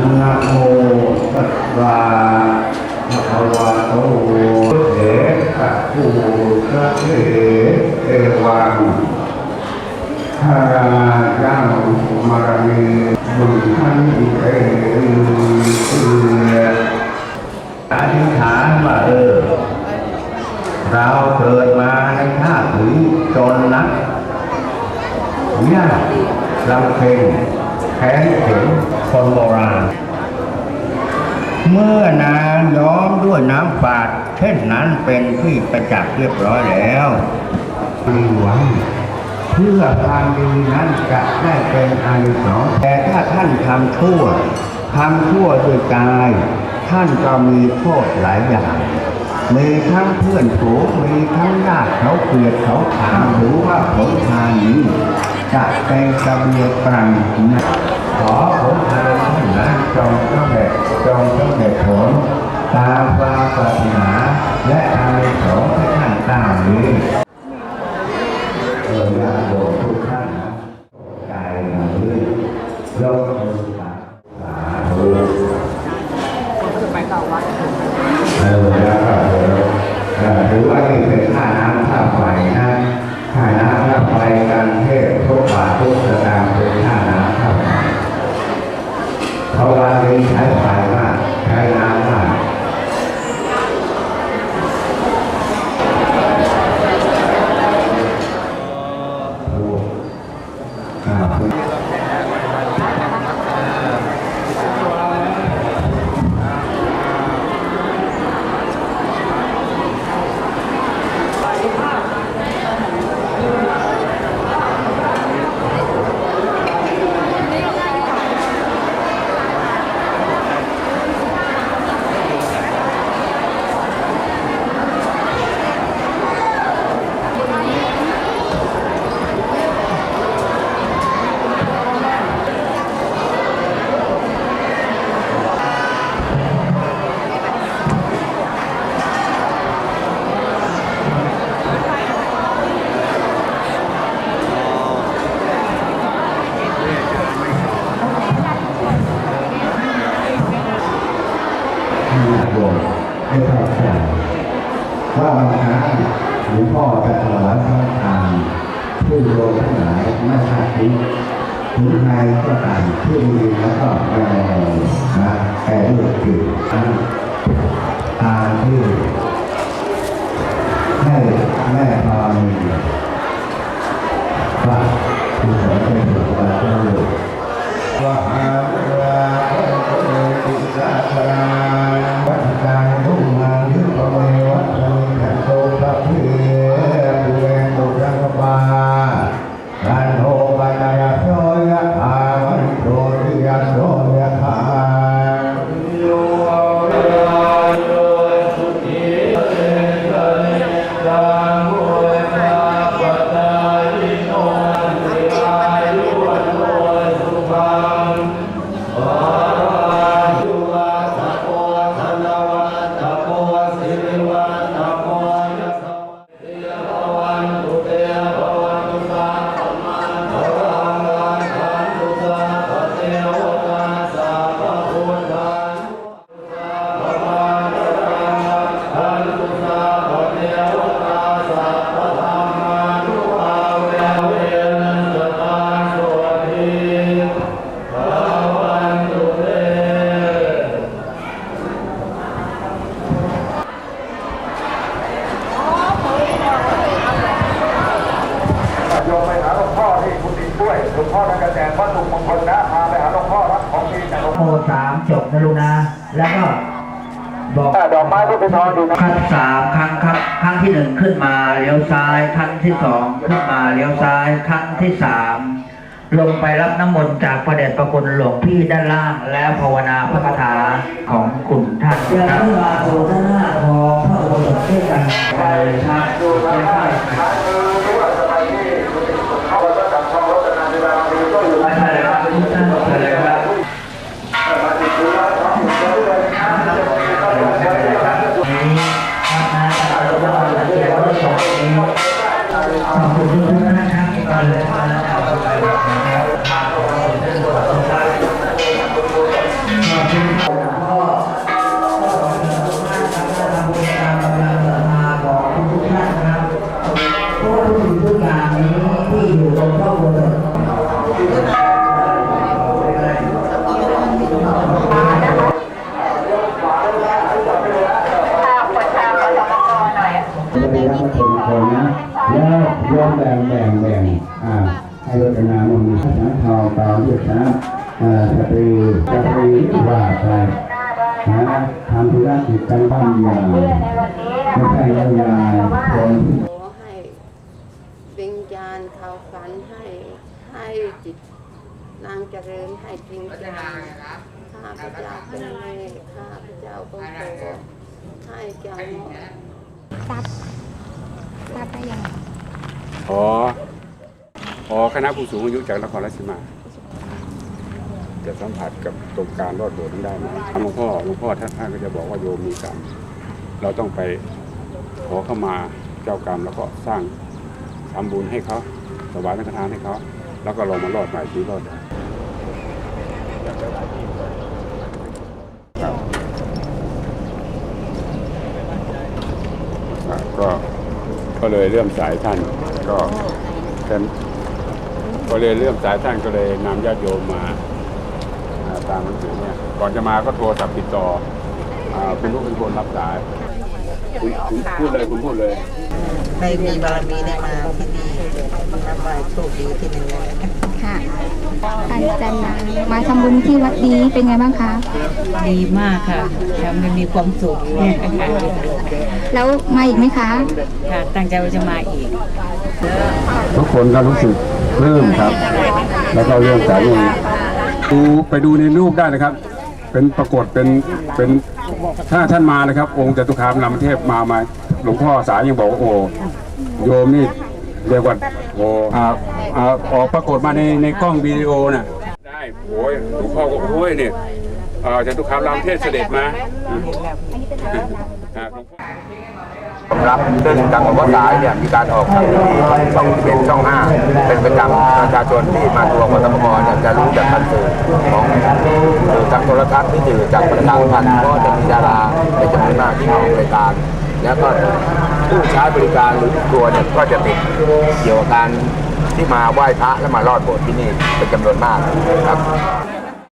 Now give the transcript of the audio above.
นะโมตัสสะภะคะวะโตเถระภูกะเถเอวังหาราจังมารมีบุญทันเอเอืออธิษฐานว่าเออเราเกิดมาในชาติถึงจนนักยากลำเพ็ง แข็งเข็นคนโบราณ เมื่อนางย้อมด้วยน้ำฝาด เช่นนั้นเป็นที่ประจักษ์เรียบร้อยแล้วมีหวังเพื่อความดีนั้นจะได้เป็นอานิสงส์แต่ถ้าท่านทำชั่วทำชั่วด้วยกาย ท่านก็มีโทษหลายอย่าง มีทั้งเพื่อนฝูงมีทั้งญาติเขาเกลียดเขาถามหรือว่าผลทานนี้ จะเป็นกระเบียดปรังนะขอผลทานท่านนั้นจงสำเร็จจงสำเร็จผลตามความปรารถนาและทานิสงที่ท่านตั้งนี้เออญาติโยม พุททุกสตามเป็นท่าน้ำเข้าไฟเพราะว่านี้ใช้ไฟมากใช้น้ำมากถูกอ่า ตามที่มีแล้วก็แปรนะแปรด้วยจิตานที่ ลวงพ่อท่านกระแจกวัตถุมงคลนะพาไปหาหลวงพ่อรับของดีจากหลวงโมพ่อสามจบนะลูกนะ แล้วก็บอกดอกไม้ที่เป็นทองอยู่นะครั้งสามครั้งครับครั้งที่หนึ่งขึ้นมาเลี้ยวซ้ายครั้งที่สองขึ้นมาเลี้ยวซ้ายครั้งที่สามลงไปรับน้ำมนต์จากประเดชประคุณหลวงพี่ด้านล่างแล้วภาวนาพระคาถาของคุณท่านจะขึ้นมาสู่ด้านหน้าของพระอุโบสถด้วยกันไปครับไม่ใช่ซ้ายมือรู้ว่าจะไป จะไปรับคนคนนะ แล้วโยมแบ่งแบ่งแบ่งอ่าให้รัตนามีชนะทองตามที่ชนะอ่าสตรีสตรีว่าไปนะทำธุรกิจกันบ้านใหญ่ไม่ใช่เรื่องใหญ่คนวิญาณเขาฝันให้ให้จิตนางเจริญให้จริงจังข้าพเจ้าเป็นข้าพเจ้าเป็โตให้เจ้า ราบทราบได้ยังไงอ๋ออ๋อคณะผู้สูงอายุจากนครราชสีมา จะสัมผัสกับตรงการรอดโบสถ์นั้นได้ไหมหลวงพ่อหลวงพ่อท่านท่านก็จะบอกว่าโยมมีกรรมเราต้องไปขอเข้ามาเจ้ากรรมแล้วก็สร้างทำบุญให้เขาถวายสังฆทานให้เขาแล้วก็ลองมารอดใหม่ที่รอดครับอะ ก็ก็เลยเลื่อมสายท่านก็เป็นก็เลยเลื่อมสายท่านก็เลยนำญาติโยมมาตามหนังสือเนี่ยก่อนจะมาก็โทรศัพท์ติดต่ออ่าคุณลูกเป็นคนรับสายคุณพูดเลยคุณพูดเลยได้มีบารมีได้มาที่นี่นับว่าโชคดีที่หนึ่งเลย ค่ะอาจารย์นะมาทำบุญที่วัดนี้เป็นไงบ้างคะดีมากค่ะทำให้มีความสุขค่ะแล้วมาอีกไหมคะค่ะตั้งใจว่าจะมาอีก ทุกคนก็รู้สึกปลื้มครับ แล้วก็เรื่องสายอย่างดูไปดูในรูปได้นะครับ เป็นปรากฏเป็นเป็นถ้าท่านมานะครับ องค์จตุคามรามเทพมามาหลวงพ่อสายยังบอกว่าโอ้โยมนี่เรียกว่าโอ้ อ่าอ่าออกปรากฏมาในในกล้องวิดีโอน่ะ ได้โอ้ยหลวงพ่อก็โอ้ยเนี่ยอ่าจตุคามรามเทพเสด็จมาอืมอ่าหลวงพ่อรับซึ่งจังหวัดวัดสายเนี่ยมีการออกทางทีวีช่องเป็นช่องห้าเป็นประจำประชาชนที่มาทัวร์กทมเนี่ยจะรู้จากการสื่อของสื่อจากโทรทัศน์ที่สื่อจากประชาสัมพันธ์ก็จะมีดาราในจำนวนมากที่มาออกรายการ แล้วก็ ผู้ใช้บริการหรือตัวเนี่ยก็จะติดเกี่ยวกับการที่มาไหว้พระและมารอดโบสถ์ที่นี่เป็นจำนวนมากครับ